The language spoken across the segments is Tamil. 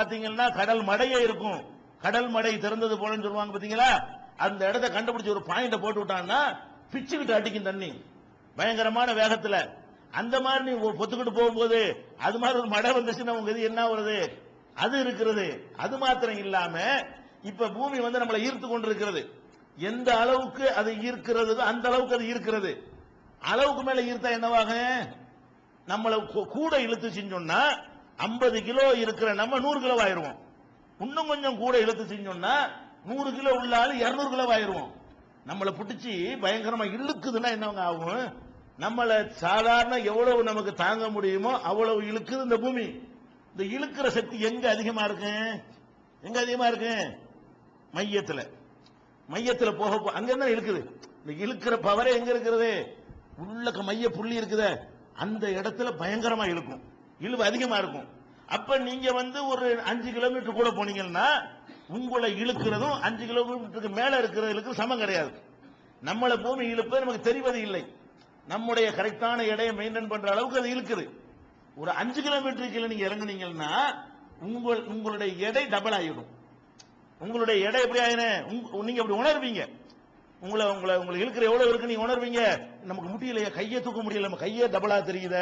பாத்தீங்கன்னா கடல் மடையே இருக்கும். கடல் மடை திறந்தது போலன்னு சொல்லுவாங்க பாத்தீங்களா? அந்த இடத்த கண்டுபிடிச்சு ஒரு பாயிண்ட போட்டு விட்டான்னா பிச்சுக்கிட்டு அடிக்கும் தண்ணி. பயங்கரமான வேகத்துல. அந்த மாதிரி நீ பொத்துக்கிட்டு போகும்போது அது மாதிரி ஒரு மழை வந்துச்சுன்னா உங்க இது என்ன வருது அது இருக்கிறது. அது மாத்திரம் இல்லாம இப்ப பூமி வந்து நம்மளை ஈர்த்து கொண்டிருக்கிறது. எந்த அளவுக்கு அது ஈர்க்கிறது அந்த அளவுக்கு அது ஈர்க்கிறது. அளவுக்கு மேல ஈர்த்தா என்னவாக நம்மளை கூ- கூட இழுத்து செஞ்சோம்னா 50 கிலோ இருக்கிற நம்ம நூறு கிலோ ஆயிருவோம். இன்னும் கொஞ்சம் கூட இழுத்து செஞ்சோம்னா நூறு கிலோ உள்ள ஆளு இருநூறு கிலோ ஆயிருவோம். நம்மளை பிடிச்சி பயங்கரமா இழுக்குதுன்னா என்னவங்க ஆகும்? நம்மளை சாதாரண எவ்வளவு நமக்கு தாங்க முடியுமோ அவ்வளவு இழுக்குது இந்த பூமி. இந்த இழுக்கிற சக்தி எங்க அதிகமா இருக்கு? எங்க அதிகமா இருக்கு? மையத்துல. மையத்துல போக அங்க என்ன இழுக்குது? இந்த இழுக்கிற பவரே எங்க இருக்கிறது? உள்ள மைய புள்ளி இருக்குத. அந்த இடத்துல பயங்கரமா இழுக்கும். இழுவு அதிகமா இருக்கும். அப்ப நீங்க வந்து ஒரு அஞ்சு கிலோமீட்டர் கூட போனீங்கன்னா உங்களை இழுக்கிறதும் அஞ்சு கிலோமீட்டருக்கு மேல இருக்கிறதுக்கு சமம் கிடையாது. நம்மளை பூமி இழுப்பது நமக்கு தெரிவது இல்லை. நம்முடைய கரெக்டான எடையை மெயின்டைன் பண்ற அளவுக்கு அது இழுக்குது. ஒரு அஞ்சு கிலோமீட்டர் கீழே நீங்க இறங்குனீங்கன்னா உங்கள் உங்களுடைய எடை டபுள் ஆகிடும் உங்களுடைய எடை எப்படி ஆயினே? நீங்க அப்படி உணர்வீங்க. உங்களை உங்களை உங்களுக்கு இழுக்கிற எவ்வளவு இருக்கு நீங்க உணர்வீங்க? நமக்கு முடியலையே கையை தூக்க முடியல. நம்ம கையே டபுளா தெரியுத.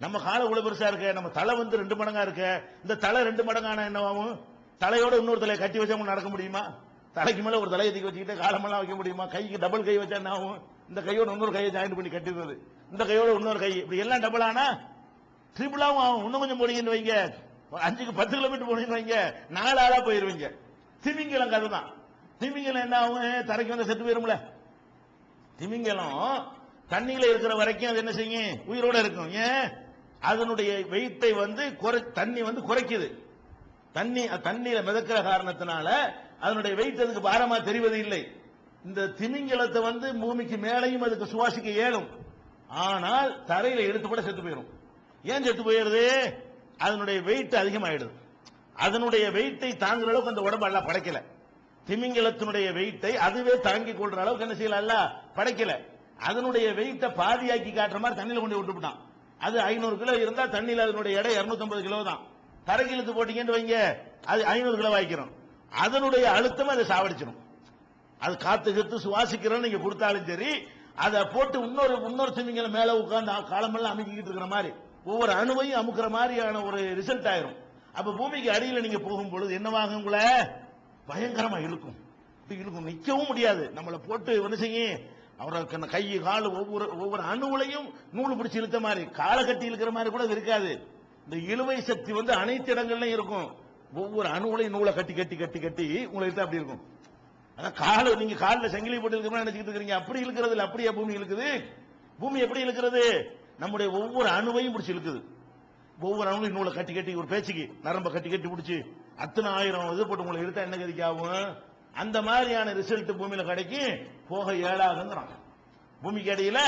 நம்ம காலை இவ்வளவு பெருசா இருக்க நம்ம தலை வந்து ரெண்டு மடங்கா இருக்க. இந்த தலை ரெண்டு மடங்கான என்னவாகும் தலையோட இன்னொரு தலையை கட்டி வச்சா நடக்க முடியுமா? தலைக்கு மேல ஒரு தலையை தூக்கி வச்சுக்கிட்டு காலமெல்லாம் வைக்க முடியுமா? கைக்கு டபுள் கை வச்சா என்ன ஆகும் இந்த கையோட இன்னொரு கையை ஜாயின் பண்ணி கட்டிடுறது. இந்த கையோட இன்னொரு கை இப்படி எல்லாம் டபுள் ஆனா ட்ரிபிளாவும் ஆகும். இன்னும் கொஞ்சம் போனீங்கன்னு வைங்க. அஞ்சுக்கு பத்து கிலோமீட்டர் போனீங்கன்னு வைங்க. நாலு ஆளா போயிருவீங்க. திமிங்கலம் கதை தான். திமிங்கலம் என்ன ஆகும் தரைக்கு வந்து செத்து போயிரும்ல. திமிங்கலம் தண்ணியில இருக்கிற வரைக்கும் அது என்ன செய்யும்? உயிரோட இருக்கும். ஏன்? அதனுடைய வெயிட்டை வந்து குறை தண்ணி வந்து குறைக்குது. தண்ணி தண்ணீரை மிதக்கிற காரணத்தினால அதனுடைய வெயிட் அதுக்கு பாரமா தெரிவது இல்லை. இந்த திமிங்கலத்தை வந்து பூமிக்கு மேலையும் அதுக்கு சுவாசிக்க இயலும். ஆனால் தரையில எடுத்து கூட செத்து போயிடும் ஏன் செத்து போயிருது அதனுடைய வெயிட் அதிகமாயிடுது. அதனுடைய வெயிட்டை தாங்குற அளவுக்கு அந்த உடம்பு எல்லாம் படைக்கல. திமிங்கலத்தினுடைய வெயிட்டை அதுவே தாங்கிக் கொள்ற அளவுக்கு என்ன செய்யல? படைக்கல. அதனுடைய வெயிட்டை பாதியாக்கி காட்டுற மாதிரி தண்ணியில் கொண்டு விட்டுவிட்டான் அது ஐநூறு கிலோ இருந்தா தண்ணியில் அதனுடைய எடை 250 கிலோ தான். தரைக்கு இழுத்து போட்டீங்கன்னு வைங்க அது ஐநூறு கிலோ வாய்க்கிறோம் அதனுடைய அழுத்தம் அதை சாவடிச்சிடும். அது காத்து கத்து சுவாசிக்கிறோம் நீங்க கொடுத்தாலும் சரி அதை போட்டு இன்னொரு இன்னொரு திமிங்கல மேல உட்கார்ந்து காலமெல்லாம் அமைக்கிட்டு இருக்கிற மாதிரி ஒவ்வொரு அணுவையும் அமுக்கிற மாதிரியான ஒரு ரிசல்ட் ஆயிரும். அப்ப பூமிக்கு அடியில் நீங்க போகும் பொழுது என்னவாகும் உங்களை? பயங்கரமா இழுக்கும். இழுக்கும். நிக்கவும் முடியாது. நம்மளை போட்டு என்ன செய்யும்? அவருக்கு கை கால் ஒவ்வொரு ஒவ்வொரு அணுவுலையும் நூல் பிடிச்சி இழுத்த மாதிரி காலை கட்டி இழுக்கிற மாதிரி கூட இருக்காது. இந்த இழுவை சக்தி வந்து அனைத்து இடங்கள்லயும் இருக்கும். ஒவ்வொரு அணுவுலையும் நூலை கட்டி கட்டி கட்டி கட்டி உங்களை இழுத்தா அப்படி இருக்கும். அதான் கால நீங்க காலில் சங்கிலி போட்டு இருக்கிற நினைச்சிட்டு இருக்கீங்க அப்படி இழுக்கிறது இல்லை அப்படியே பூமி இழுக்குது. பூமி எப்படி இழுக்கிறது? நம்முடைய ஒவ்வொரு அணுவையும் பிடிச்சி இழுக்குது. ஒவ்வொரு அணுவையும் நூலை கட்டி கட்டி ஒரு பேச்சுக்கு நரம்ப கட்டி கட்டி பிடிச்சி அத்தனை ஆயிரம் இது போட்டு உங்களை இழுத்தா என்ன கதிக்காகும்? அந்த மாதிரியான ரிசல்ட் பூமியில கிடைக்கும் போக ஏழாதுங்கிறான் பூமிக்கு அடியில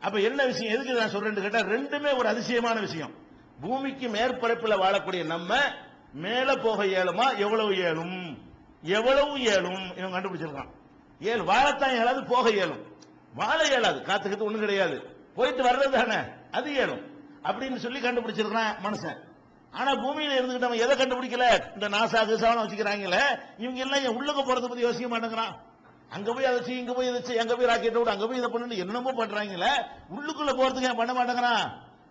அப்ப என்ன விஷயம்? எதுக்கு நான் சொல்றேன்னு கேட்டா ரெண்டுமே ஒரு அதிசயமான விஷயம். பூமிக்கு மேற்பரப்பில் வாழக்கூடிய நம்ம மேல போக இயலுமா? எவ்வளவு இயலும்? எவ்வளவு இயலும்? இவன் கண்டுபிடிச்சிருக்கான். ஏழு வாழத்தான் இயலாது போக இயலும். வாழ இயலாது காத்துக்கிட்டு ஒண்ணும் கிடையாது. போயிட்டு வர்றது தானே அது இயலும். அப்படின்னு சொல்லி கண்டுபிடிச்சிருக்கான் மனுஷன். ஆனா பூமியில இருந்துகிட்டு நம்ம எதை கண்டுபிடிக்கல? இந்த நாசா கிசாவெல்லாம் வச்சுக்கிறாங்களே இவங்க எல்லாம் என் உள்ளுக்கு போறத பத்தி யோசிக்க மாட்டேங்கிறான். அங்க போய் அதை செய்ய இங்க போய் இதை செய்ய அங்க போய் ராக்கெட் விட அங்க போய் இதை பண்ணு என்னமோ பண்றாங்களே உள்ளுக்குள்ள போறதுக்கு ஏன் பண்ண மாட்டேங்கிறான்?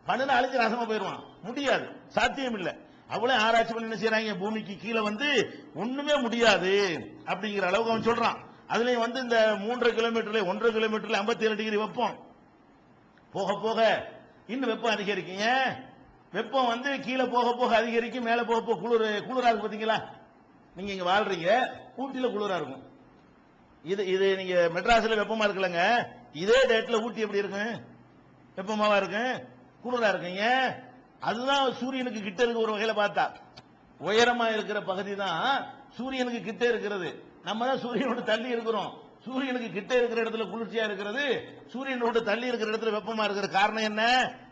பண்ணுன அழிஞ்சு நாசமா போயிருவான் முடியாது. சாத்தியம் இல்ல. அவ்வளவு ஆராய்ச்சி பண்ணி என்ன செய்யறாங்க பூமிக்கு கீழே வந்து ஒண்ணுமே முடியாது அப்படிங்கிற அளவுக்கு அவன் சொல்றான். அதுலயும் வந்து இந்த மூன்றரை கிலோமீட்டர்ல ஒன்றரை கிலோமீட்டர்ல 57 ஏழு டிகிரி வெப்பம். போக போக இன்னும் வெப்பம் அதிகரிக்கீங்க வெப்பம் வந்து கீழே போக போக அதிகரிக்கும் மேலே போக போக குளிர் குளிரா இருக்கும் பார்த்தீங்களா நீங்கள் இங்கே வாழ்றீங்க ஊட்டியில் குளிரா இருக்கும். இது இது நீங்கள் மெட்ராஸில் வெப்பமாக இருக்குல்லங்க இதே டேட்டில் ஊட்டி எப்படி இருக்கும் வெப்பமாவா இருக்கும் குளிரா இருக்குங்க அதுதான் சூரியனுக்கு கிட்ட இருக்க ஒரு வகையில் பார்த்தா. உயரமா இருக்கிற பகுதி தான் சூரியனுக்கு கிட்ட இருக்கிறது. நம்ம தான் சூரியனோட தள்ளி இருக்கிறோம். சூரியனுக்கு கிட்ட இருக்கிற இடத்துல குளிர்ச்சியா இருக்கிறது சூரியனோட தள்ளி இருக்கிற இடத்துல வெப்பமா இருக்கிற காரணம் என்ன?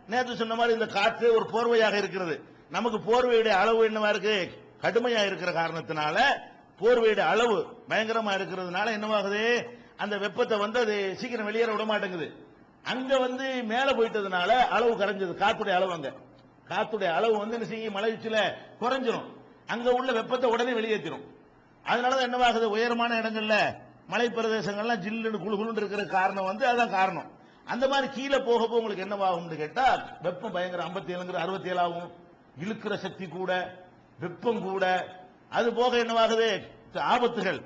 நேற்று சொன்ன மாதிரி இந்த காற்று ஒரு போர்வையாக இருக்கிறது. நமக்கு போர்வையுடைய அளவு என்னவா இருக்கு? கடுமையா இருக்கிற காரணத்தினால போர்வையுடைய அளவு பயங்கரமா இருக்கிறதுனால என்னவாகுது? அந்த வெப்பத்தை வந்து அது சீக்கிரம் வெளியேற விட மாட்டேங்குது. அங்க வந்து மேல போயிட்டதுனால அளவு கரைஞ்சது காத்துடைய அளவு அங்க. காத்துடைய அளவு வந்து என்ன செய்யும்? மலை உச்சியில குறைஞ்சிரும். அங்க உள்ள வெப்பத்தை உடனே வெளியேற்றிடும் அதனாலதான் என்னவாகுது? உயரமான இடங்கள்ல மலை பிரதேசங்கள்லாம் ஜில்லுன்னு குளுகுலுன்னு இருக்கிற காரணம் வந்து அதான் காரணம். அந்த மாதிரி கீழே போக போக உங்களுக்கு என்னவாகும்னு கேட்டா வெப்பம் பயங்கர 57 ஏழுங்கிற அறுபத்தி ஏழாகும் இழுக்கிற சக்தி கூட வெப்பம் கூட. அது போக என்னவாகுது? ஆபத்துகள்.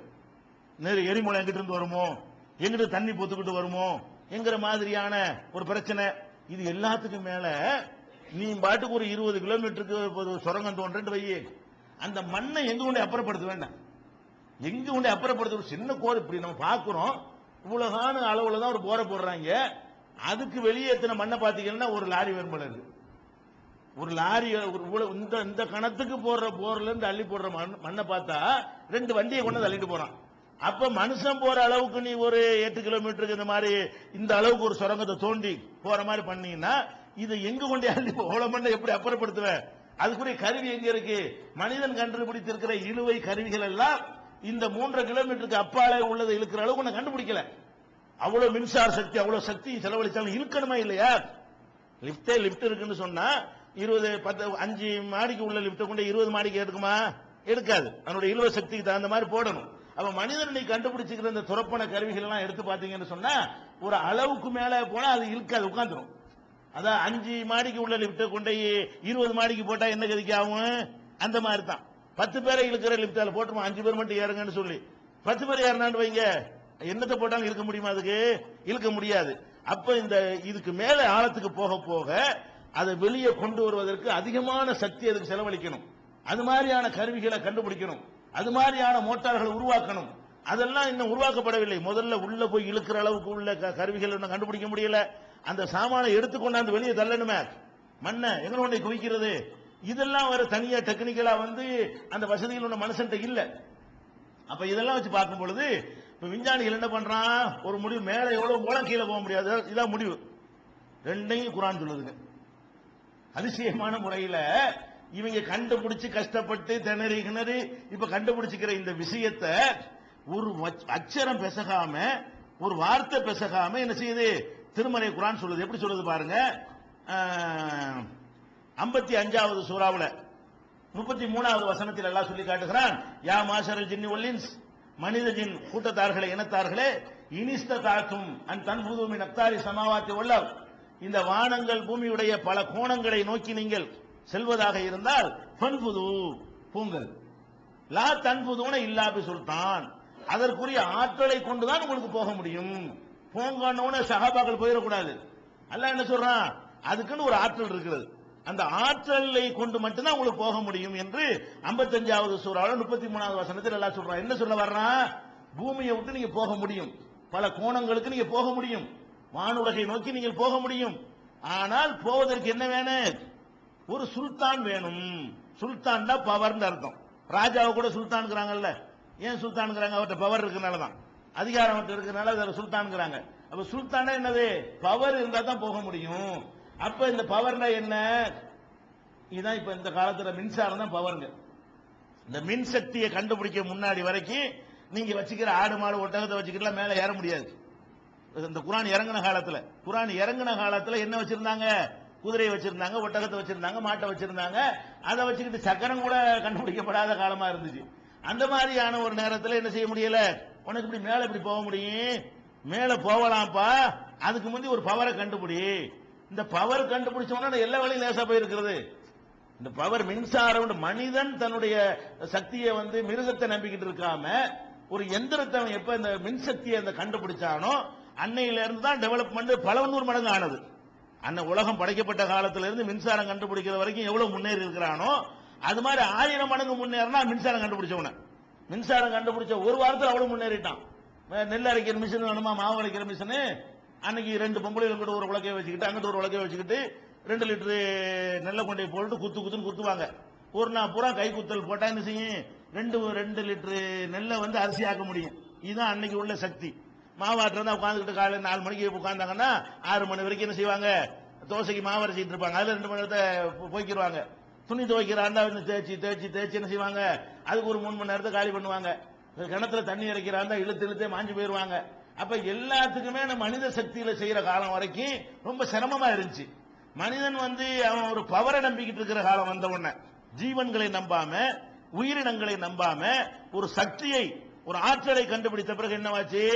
நெரு- எரிமலை எங்கிட்ட இருந்து வருமோ? எங்கிட்ட தண்ணி பொத்துக்கிட்டு வருமோ? என்கிற மாதிரியான ஒரு பிரச்சனை. இது எல்லாத்துக்கும் மேல நீ பாட்டுக்கு ஒரு இருபது கிலோமீட்டருக்கு ஒரு சுரங்கம் தோன்றேன்னு வையே அந்த மண்ணை எங்க கொண்டு அப்புறப்படுத்த வேண்டாம். எங்க கொண்டு அப்புறப்படுத்த ஒரு சின்ன கோர் இப்படி நம்ம பார்க்கிறோம். இவ்வளவு அளவுல தான் ஒரு போரை போடுறாங்க. அதுக்கு வெளியே எத்தனை மண்ணை பார்த்தீங்கன்னா ஒரு லாரி வரும்போல இருக்கு. ஒரு லாரி ஒரு இந்த இந்த கணத்துக்கு போடுற போர்ல இருந்து அள்ளி போடுற மண்- மண்ணை பார்த்தா ரெண்டு வண்டியை கொண்டு வந்து அள்ளிட்டு போறான். அப்ப மனுஷன் போற அளவுக்கு நீ ஒரு எட்டு கிலோமீட்டருக்கு இந்த மாதிரி இந்த அளவுக்கு ஒரு சுரங்கத்தை தோண்டி போற மாதிரி பண்ணீங்கன்னா இது எங்க கொண்டு அள்ளி போ- மண்ணை எப்படி அப்புறப்படுத்துவேன் அதுக்குரிய கருவி எங்க இருக்கு? மனிதன் கண்டுபிடித்திருக்கிற இழுவை கருவிகள் எல்லாம் இந்த மூன்றரை கிலோமீட்டருக்கு அப்பாலே உள்ளதை இழுக்கிற அளவுக்கு கண்டுபிடிக்கல. அவ்வளவு மின்சார சக்தி அவ்வளவு சக்தி செலவழிச்சாலும் இழுக்கணுமா இல்லையா? லிப்டே லிப்ட் இருக்குன்னு சொன்னா இருபது பத்து அஞ்சு மாடிக்கு உள்ள லிப்ட கொண்டு இருபது மாடிக்கு எடுக்குமா? எடுக்காது. அதனுடைய இழுவ சக்திக்கு தகுந்த மாதிரி போடணும். அப்ப மனிதனை கண்டுபிடிச்சிக்கிற இந்த துறப்பன கருவிகள் எல்லாம் எடுத்து பாத்தீங்கன்னு சொன்னா ஒரு அளவுக்கு மேல போனா அது இழுக்காது உட்காந்துரும். அதான் அஞ்சு மாடிக்கு உள்ள லிப்ட கொண்டு இருபது மாடிக்கு போட்டா என்ன கதிக்கு ஆகும்? அந்த மாதிரி தான். பத்து பேரை இழுக்கிற லிப்டால போட்டுமா? அஞ்சு பேர் மட்டும் ஏறுங்கன்னு சொல்லி. பத்து பேர் ஏறினான்னு வைங்க. என்னத்தை போட்டாலும் இழுக்க முடியுமா அதுக்கு? இழுக்க முடியாது. அப்ப இந்த இதுக்கு மேல ஆழத்துக்கு போக போக அதை வெளியே கொண்டு வருவதற்கு அதிகமான சக்தி அதுக்கு செலவழிக்கணும். அது மாதிரியான கருவிகளை கண்டுபிடிக்கணும். அது மாதிரியான மோட்டார்களை உருவாக்கணும். அதெல்லாம் இன்னும் உருவாக்கப்படவில்லை. முதல்ல உள்ள போய் இழுக்கிற அளவுக்கு உள்ள க- கருவிகள் இன்னும் கண்டுபிடிக்க முடியல. அந்த சாமானை எடுத்துக்கொண்டாந்து வெளியே தள்ளணுமே. மண்ணை எங்க கொண்டு குவிக்கிறது? இதெல்லாம் வர தனியா டெக்னிக்கலா வந்து அந்த வசதிகள் உள்ள மனுஷன்ட்ட இல்ல. அப்ப இதெல்லாம் வச்சு பார்க்கும் பொழுது இப்ப விஞ்ஞானிகள் என்ன பண்றான் ஒரு முடிவு மேல எவ்வளவு மூலம் கீழே போக முடியாது. இதான் முடிவு. ரெண்டையும் குரான் சொல்லுதுங்க. அதிசயமான முறையில இவங்க கண்டுபிடிச்சு கஷ்டப்பட்டு திணறி கிணறி இப்ப கண்டுபிடிச்சுக்கிற இந்த விஷயத்த ஒரு அச்சரம் பெசகாம ஒரு வார்த்தை பெசகாம என்ன செய்யுது? திருமலை குரான் சொல்லுது. எப்படி சொல்லுது பாருங்க? ஐம்பத்தி அஞ்சாவது சூறாவில் முப்பத்தி மூணாவது வசனத்தில் எல்லாம் சொல்லி காட்டுகிறான் யா மாஷரல் ஜின்னி ஒல்லின்ஸ் மனித ஜின் கூட்டத்தார்களே இனத்தார்களே இனிஸ்த தாக்கும் அன் தன் புதுமி நப்தாரி சமாவாத்தி உள்ளவ் இந்த வானங்கள் பூமியுடைய பல கோணங்களை நோக்கி நீங்கள் செல்வதாக இருந்தால் பண்புது பூங்கள். லா தன்புதுன இல்லாபி சுல்தான் அதற்குரிய ஆற்றலை கொண்டுதான் உங்களுக்கு போக முடியும். போங்கன்னு சகாபாக்கள் போயிடக்கூடாது. அல்ல என்ன சொல்றான்? அதுக்குன்னு ஒரு ஆற்றல் இருக்கிறது. அந்த ஆற்றலை கொண்டு மட்டும்தான் உங்களுக்கு போக முடியும் என்று 55வது சூறாவில் முப்பத்தி மூணாவது வசனத்தில் எல்லாம் சொல்றான். என்ன சொல்ல வர்றான் பூமியை விட்டு நீங்க போக முடியும். பல கோணங்களுக்கு நீங்க போக முடியும். வானுலகை நோக்கி நீங்கள் போக முடியும். ஆனால் போவதற்கு என்ன வேணும்? ஒரு சுல்தான் வேணும். சுல்தான் தான் பவர்னு அர்த்தம். ராஜாவை கூட சுல்தான்ங்கிறாங்கல்ல. ஏன் சுல்தான்ங்கிறாங்க? அவர்கிட்ட பவர் இருக்கனால தான். அதிகாரம் அவர்கிட்ட இருக்கிறனால சுல்தான்ங்கிறாங்க. அப்ப சுல்தானா என்னது? பவர் இருந்தா தான் போக முடியும். அப்ப இந்த பவர்னா என்ன? இதுதான் இப்ப இந்த காலத்துல மின்சாரம் தான் பவருங்க. இந்த மின் சக்தியை கண்டுபிடிக்க முன்னாடி வரைக்கும் நீங்க வச்சுக்கிற ஆடு மாடு ஒட்டகத்தை வச்சுக்கிட்டு மேல ஏற முடியாது. இந்த குரான் இறங்கின காலத்துல. குரான் இறங்கின காலத்துல என்ன வச்சிருந்தாங்க? குதிரையை வச்சிருந்தாங்க ஒட்டகத்தை வச்சிருந்தாங்க மாட்டை வச்சிருந்தாங்க. அதை வச்சுக்கிட்டு சக்கரம் கூட கண்டுபிடிக்கப்படாத காலமா இருந்துச்சு. அந்த மாதிரியான ஒரு நேரத்தில் என்ன செய்ய முடியல? உனக்கு இப்படி மேல இப்படி போக முடியும். மேல போகலாம்ப்பா. அதுக்கு முந்தி ஒரு பவரை கண்டுபிடி. இந்த பவர் கண்டுபிடிச்சோம்னா எல்லா வேலையும் லேசா போயிருக்கிறது. இந்த பவர் மின்சாரம் மனிதன் தன்னுடைய சக்தியை வந்து மிருகத்தை நம்பிக்கிட்டு இருக்காம ஒரு எந்திரத்தை அவன் எப்ப இந்த மின்சக்தியை அந்த கண்டுபிடிச்சானோ அன்னையில இருந்து தான் டெவலப்மெண்ட் பல நூறு மடங்கு ஆனது. அன்னை உலகம் படைக்கப்பட்ட காலத்துல இருந்து மின்சாரம் கண்டுபிடிக்கிற வரைக்கும் எவ்வளவு முன்னேறி இருக்கிறானோ அது மாதிரி ஆயிரம் மடங்கு முன்னேறினா மின்சாரம் கண்டுபிடிச்சவன. மின்சாரம் கண்டுபிடிச்ச ஒரு வாரத்தில் அவ்வளவு முன்னேறிட்டான். நெல் அரைக்கிற மிஷின் வேணுமா மாவு அரைக்கிற மிஷின் அன்னைக்கு ரெண்டு பொம்பளைகள் கூட ஒரு உலகையை வச்சுக்கிட்டு அங்கிட்டு ஒரு உலக்கைய வச்சுக்கிட்டு ரெண்டு லிட்டரு நெல்லை கொண்டையை போட்டு குத்து குத்துன்னு குத்துவாங்க. ஒரு நாள் பூரா கை குத்தல் போட்டா என்ன செய்யும்? ரெண்டு ரெண்டு லிட்டரு நெல்லை வந்து அரிசி ஆக்க முடியும். இதுதான் அன்னைக்கு உள்ள சக்தி. மாவாட்டில் தான் உட்காந்துக்கிட்டு காலையில் நாலு மணிக்கு உட்காந்தாங்கன்னா ஆறு மணி வரைக்கும் என்ன செய்வாங்க? தோசைக்கு மாவு அரைச்சிட்டு இருப்பாங்க. அதில் ரெண்டு மணி நேரத்தை போய்க்கிடுவாங்க போய்க்கிருவாங்க துணி துவைக்கிறாண்டா வந்து தேய்ச்சி தேய்ச்சி தேய்ச்சி என்ன செய்வாங்க? அதுக்கு ஒரு மூணு மணி நேரத்தை காலி பண்ணுவாங்க. கிணத்துல தண்ணி இறைக்கிறாண்டா இழுத்து இழுத்தே மாஞ்சு போயிடுவாங்க அப்ப எல்லாத்துக்குமே நம்ம மனித சக்தியில செய்யற காலம் வரைக்கும் ரொம்ப சிரமமா இருந்துச்சு. மனிதன் வந்து அவன் ஒரு பவரை நம்பிக்கிட்டு இருக்கிற காலம் வந்த உடனே ஜீவன்களை நம்பாம உயிரினங்களை நம்பாம ஒரு சக்தியை ஒரு ஆற்றலை கண்டுபிடித்த பிறகு என்னவாச்சு?